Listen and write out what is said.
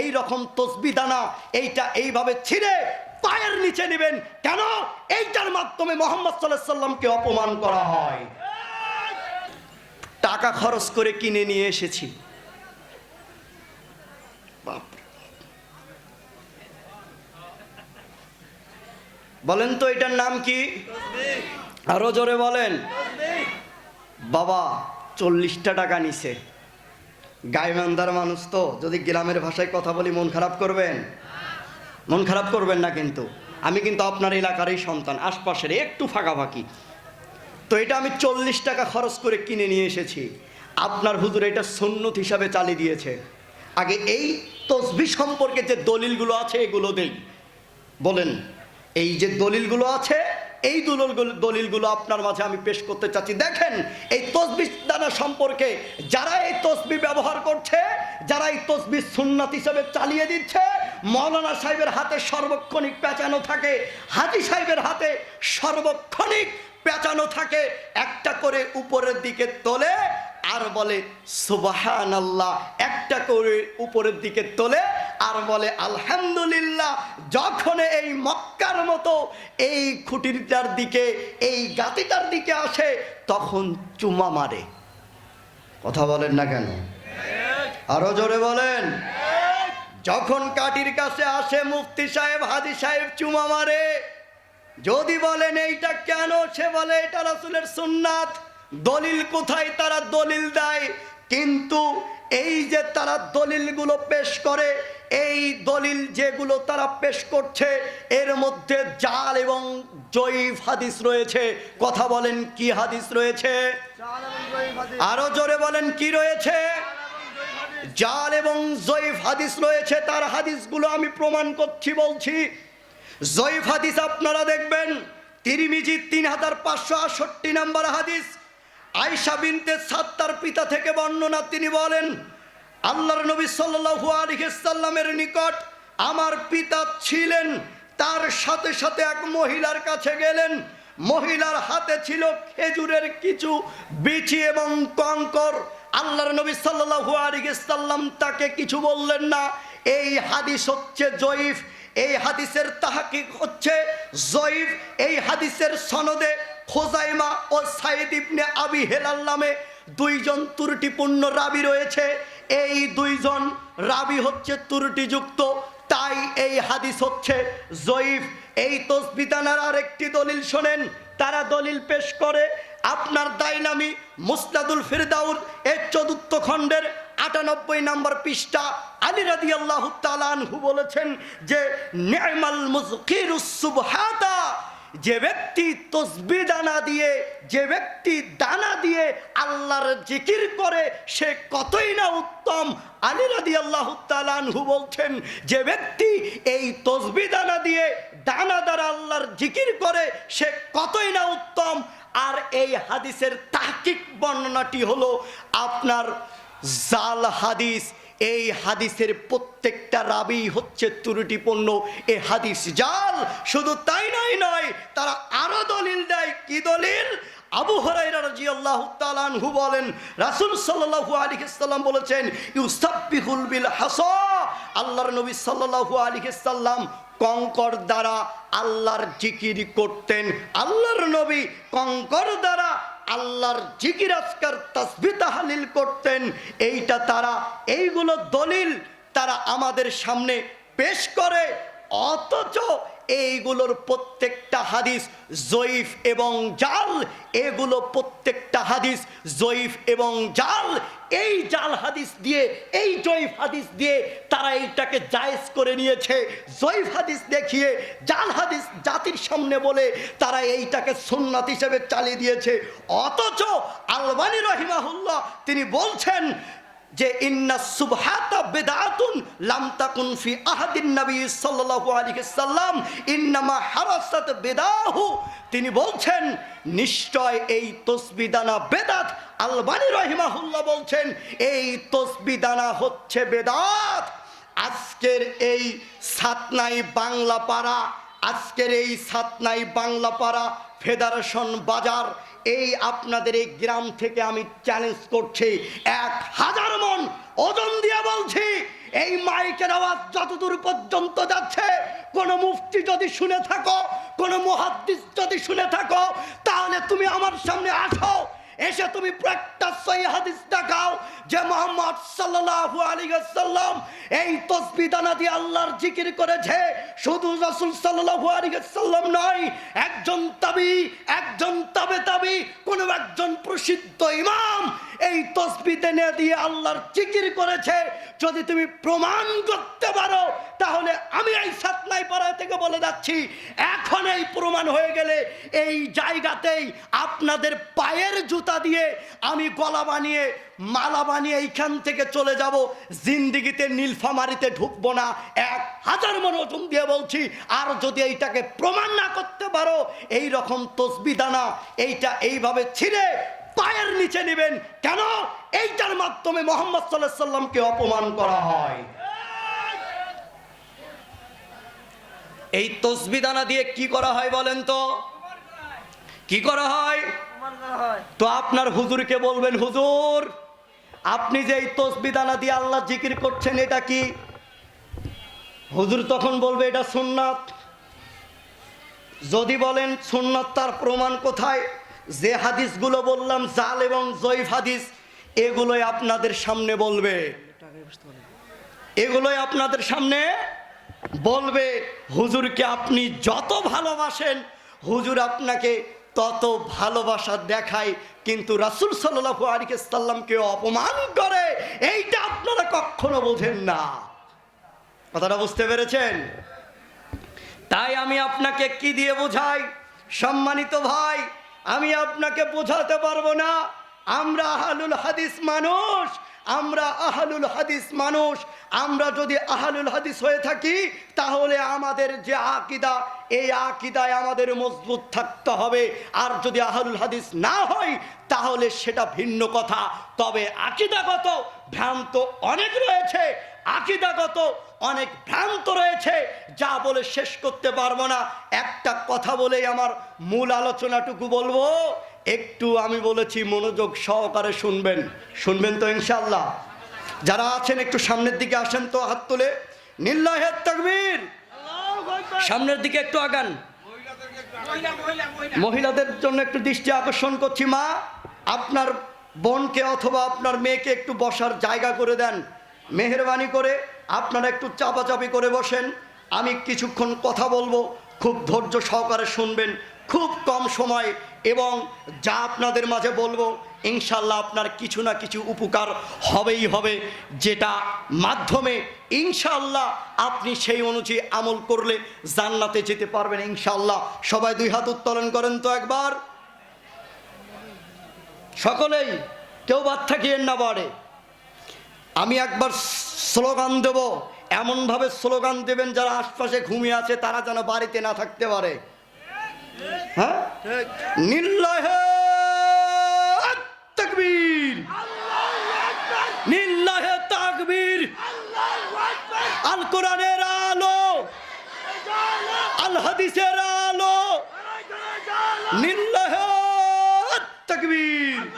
এই রকম তসবি দানা এইটা এইভাবে ছিঁড়ে পায়ের নিচে নেবেন। কেন? এইটার মাধ্যমে মোহাম্মদ সাল্লাহ সাল্লামকে অপমান করা হয়। টাকা খরচ করে কিনে নিয়ে এসেছি। বলেন তো এটার নাম কি? আরও জোরে বলেন। বাবা চল্লিশটা টাকা নিছে। গাইমানদার মানুষ তো, যদি গ্রামের ভাষায় কথা বলি, মন খারাপ করবেন? মন খারাপ করবেন না কিন্তু। আমি কিন্তু আপনার এলাকারই সন্তান, আশপাশের একটু ফাঁকাফাঁকি। তো এটা আমি চল্লিশ টাকা খরচ করে কিনে নিয়ে এসেছি। আপনার হুজুর এটা সুন্নত হিসাবে চালিয়ে দিয়েছে। আগে এই তসবি সম্পর্কে যে দলিলগুলো আছে, এগুলো দেই। বলেন, এই যে দলিলগুলো আছে এই দলিলগুলো দলিলগুলো আপনার মাঝে আমি পেশ করতে চাচ্ছি। দেখেন, এই তসবি দানা সম্পর্কে যারা এই তসবি ব্যবহার করছে, যারা এই তসবি সুন্নাত হিসেবে চালিয়ে দিচ্ছে, মৌলানা সাহেবের হাতে সর্বক্ষণিক পেঁচানো থাকে, হাজি সাহেবের হাতে সর্বক্ষণিক পেঁচানো থাকে, একটা করে উপরের দিকে তোলে আর বলে সুবাহান আল্লাহ একটা করে উপরের দিকে তোলে, আর বলে, আলহামদুলিল্লাহ। যখন এই মক্কার মতো এই খুঁটিটার দিকে, এই গাতিটার দিকে আসে, তখন চুমা মারে। কথা বলেন না কেন? আরও জোরে বলেন। যখন কাটির কাছে আসে, মুফতি সাহেব, হাজি সাহেব চুমা মারে। যদি বলেন এইটা কেন, সে বলে, এটা রাসুলের সুন্নাত। দলিল কোথায় তারা দলিল দেয়? কিন্তু এই যে তারা দলিলগুলো পেশ করে এই দলিল যেগুলো তারা পেশ করছে এর মধ্যে জাল এবং জয়ীফ হাদিস রয়েছে। কথা বলেন কি হাদিস রয়েছে? আরও জোরে বলেন কি রয়েছে? জাল এবং জয়ীফ হাদিস রয়েছে তার হাদিসগুলো আমি প্রমাণ করছি বলছি। জয়ীফ হাদিস আপনারা দেখবেন তিরিমিজি তিন হাজার পাঁচশো আটষট্টি নম্বর হাদিস। আয়সা বিনতে সাত্তার পিতা থেকে বর্ণনা, তিনি বলেন, আল্লাহর নবী সাল্লাল্লাহু আলাইহি সাল্লামের নিকট আমার পিতা ছিলেন, তার সাথে সাথে এক মহিলার কাছে গেলেন। মহিলার হাতে ছিল খেজুরের কিছু বিচি এবং কঙ্কর। আল্লাহর নবী সাল্লাল্লাহু আলাইহি সাল্লাম তাকে কিছু বললেন না। এই হাদিস হচ্ছে জয়ীফ, এই হাদিসের তাহাকিক হচ্ছে জয়ীফ, এই হাদিসের সনদে খোজাইমা ও সাইদ ইবনে আবি হেলাল নামে দুইজন ত্রুটিপূর্ণ রাবি রয়েছে। এই দুইজন রাবি হচ্ছে ত্রুটিযুক্ত, তাই এই হাদিস হচ্ছে জয়ীফ। এই তসবিদানার আরেকটি দলিল শোনেন, তারা দলিল পেশ করে, আপনার দাইনামি মুসনাদুল ফিরদাউর এর চতুর্থ খণ্ডের আটানব্বই নম্বর পৃষ্ঠা, আলী রাদি আল্লাহ তালানহু বলেছেন যে, নেমাল মুজকিরুস সুবহাতা। যে ব্যক্তি তসবি দানা দিয়ে, যে ব্যক্তি দানা দিয়ে আল্লাহর জিকির করে, সে কতই না উত্তম। আলী রাদি আল্লাহ তালানহু বলছেন, যে ব্যক্তি এই তসবি দানা দিয়ে দানা দ্বারা আল্লাহর জিকির করে, সে কতই না উত্তম। আর এই হাদিসের তাহকিক বর্ণনাটি হলো, আপনার জাল হাদিস এই হাদিসের প্রত্যেকটা রাবি হচ্ছে ত্রুটিপূর্ণ। এ হাদিস জাল, শুধু তাই নয় নয়, তারা আরও দলিল দেয়। কি দলিল? আবু হরাইরা রাদিয়াল্লাহু তাআলা আনহু বলেন, রাসূল সাল্লাল্লাহু আলাইহি সাল্লাম বলেছেন ইউসাব্বিহুল বিল হাসা আল্লাহর নবী সাল্লাল্লাহু আলাইহি সাল্লাম কঙ্কর দ্বারা আল্লাহর জিকির করতেন। আল্লাহর নবী কঙ্কর দ্বারা আল্লাহর জিকির আজকার তসবি তাহালিল করতেন। এইটা তারা, এইগুলো দলিল তারা আমাদের সামনে পেশ করে। অথচ এইগুলোর প্রত্যেকটা হাদিস জয়ীফ এবং জাল। এগুলো প্রত্যেকটা হাদিস জয়ীফ এবং জাল। এই জাল হাদিস দিয়ে, এই জয়ীফ হাদিস দিয়ে তারা এইটাকে জায়েজ করে নিয়েছে। জয়ীফ হাদিস দেখিয়ে, জাল হাদিস জাতির সামনে বলে তারা এইটাকে সুন্নাত হিসেবে চালিয়ে দিয়েছে। অথচ আলবানী রহিমাহুল্লাহ তিনি বলছেন যে ইন্না সুবহাতা বেদাতুন লাম তাকুন ফি আহাদিন নবী সাল্লাল্লাহু আলাইহি সাল্লাম, ইন্নামা হারাসাত বেদাহু। তিনি বলছেন, নিশ্চয় এই তসবিদানা বেদাত, আলবানী রহিমাহুল্লাহ বলছেন, এই তসবিদানা হচ্ছে বেদাত। আজকের এই সাতনাই বাংলা পাড়া আজকের এই সাতনাই বাংলা পাড়া ফেডারেশন বাজার এই আপনাদের এই গ্রাম থেকে আমি চ্যালেঞ্জ করছি। এক হাজার মন ওজন দিয়ে বলছি, এই মাইকের আওয়াজ যতদূর পর্যন্ত যাচ্ছে, কোন মুফতি যদি শুনে থাকো, কোন মহাদিস যদি শুনে থাকো, তাহলে তুমি আমার সামনে আসো, এসে তুমি সহি হাদিস যে মোহাম্মদ সাল্লাহু ওয়াসাল্লাম এই তসবি দানা দিয়ে আল্লাহর জিকির করেছে, শুধু রসুল সাল্লাহু আলাইহি সাল্লাম নয়, একজন তাবি, একজন তাবে তাবি, কোন একজন প্রসিদ্ধ ইমাম এই তসবিহ দানা দিয়ে আল্লাহর জিকির করেছে। যদি তুমি প্রমাণ করতে পারো, তাহলে আমি এই সাতলাই পাড়া থেকে বলে যাচ্ছি, এখন এই প্রমাণ হয়ে গেলে এই জায়গাতেই আপনাদের পায়ের জুতা দিয়ে আমি গলা বানিয়ে, মালা বানিয়ে এইখান থেকে চলে যাব। জিন্দিগিতে, নীলফামারিতে ঢুকবো না। এক হাজার মন ওজন দিয়ে বলছি, আর যদি এইটাকে প্রমাণ না করতে পারো এই রকম তসবিদানা এইটা এইভাবে ছিঁড়ে পায়ের নিচে নেবেন। কেন? এইটার মাধ্যমে মোহাম্মদ সাল্লামকে অপমান করা হয়। এই তসবিদানা দিয়ে কি করা হয় বলেন তো? কি করা হয়? তো আপনার হুজুরকে বলবেন, হুজুর, আপনি যে এই তসবিদানা দিয়ে আল্লাহ জিকির করছেন, এটা কি? হুজুর তখন বলবে, এটা সুন্নাত। যদি বলেন, সুন্নাত তার প্রমাণ কোথায়? যে হাদিসগুলো বললাম, জাল এবং জয়ীফ হাদিস, এগুলোই আপনাদের সামনে বলবে। এগুলোই আপনাদের সামনে বলবে, হুজুরকে আপনি যত ভালোবাসেন, হুজুর আপনাকে তত ভালোবাসা দেখায়, কিন্তু রাসুল সাল্লাহ আলিকাল্লামকে অপমান করে, এইটা আপনারা কখনো বোঝেন না। কথাটা বুঝতে পেরেছেন? তাই আমি আপনাকে কি দিয়ে বোঝাই? সম্মানিত ভাই আমি আপনাকে বোঝাতে পারব না। আমরা আহালুল হাদিস মানুষ, আমরা আহালুল হাদিস মানুষ। আমরা যদি আহালুল হাদিস হয়ে থাকি, তাহলে আমাদের যে আকিদা, এই আকিদায় আমাদের মজবুত থাকতে হবে। আর যদি আহালুল হাদিস না হয়, তাহলে সেটা ভিন্ন কথা। তবে আকিদাগত ভ্রান্ত অনেক রয়েছে। আকিদাগত অনেক ভ্রান্ত রয়েছে যা বলে শেষ করতে পারব না। একটা কথা বলেই আমার মূল আলোচনাটুকু বলব। একটু আমি বলেছি মনোযোগ সহকারে শুনবেন। শুনবেন তো ইনশাল্লাহ যারা আছেন একটু সামনের দিকে আসেন তো হাত তুলে। নিল্লাহের তাকবীর। সামনের দিকে একটু আগান। মহিলাদের জন্য একটু দৃষ্টি আকর্ষণ করছি মা। আপনার বোনকে অথবা আপনার মেয়েকে একটু বসার জায়গা করে দেন। মেহরবানি করে। আপনারা একটু চাপাচাপি করে বসেন। আমি কিছুক্ষণ কথা বলব, খুব ধৈর্য সহকারে শুনবেন, খুব কম সময় এবং যা আপনাদের মাঝে বলব ইনশাল্লাহ আপনার কিছু না কিছু উপকার হবেই হবে, যেটা মাধ্যমে ইনশাল্লাহ আপনি সেই অনুযায়ী আমল করলে জান্নাতে যেতে পারবেন ইনশাল্লাহ সবাই দুই হাত উত্তোলন করেন তো একবার। সকলেই, কেউ বাদ থাকিয়েন না বাড়ে। আমি একবার স্লোগান দেব। এমনভাবে স্লোগান দেবেন, যারা আশপাশে ঘুমিয়ে আছে, তারা যেন বাড়িতে না থাকতে পারে। হ্যাঁ? নিল্লাহে তাকবীর। নিল্লাহে তাকবীর। আল কোরআনের আলো। আল হাদিসের আলো। নিল্লাহে তাকবীর।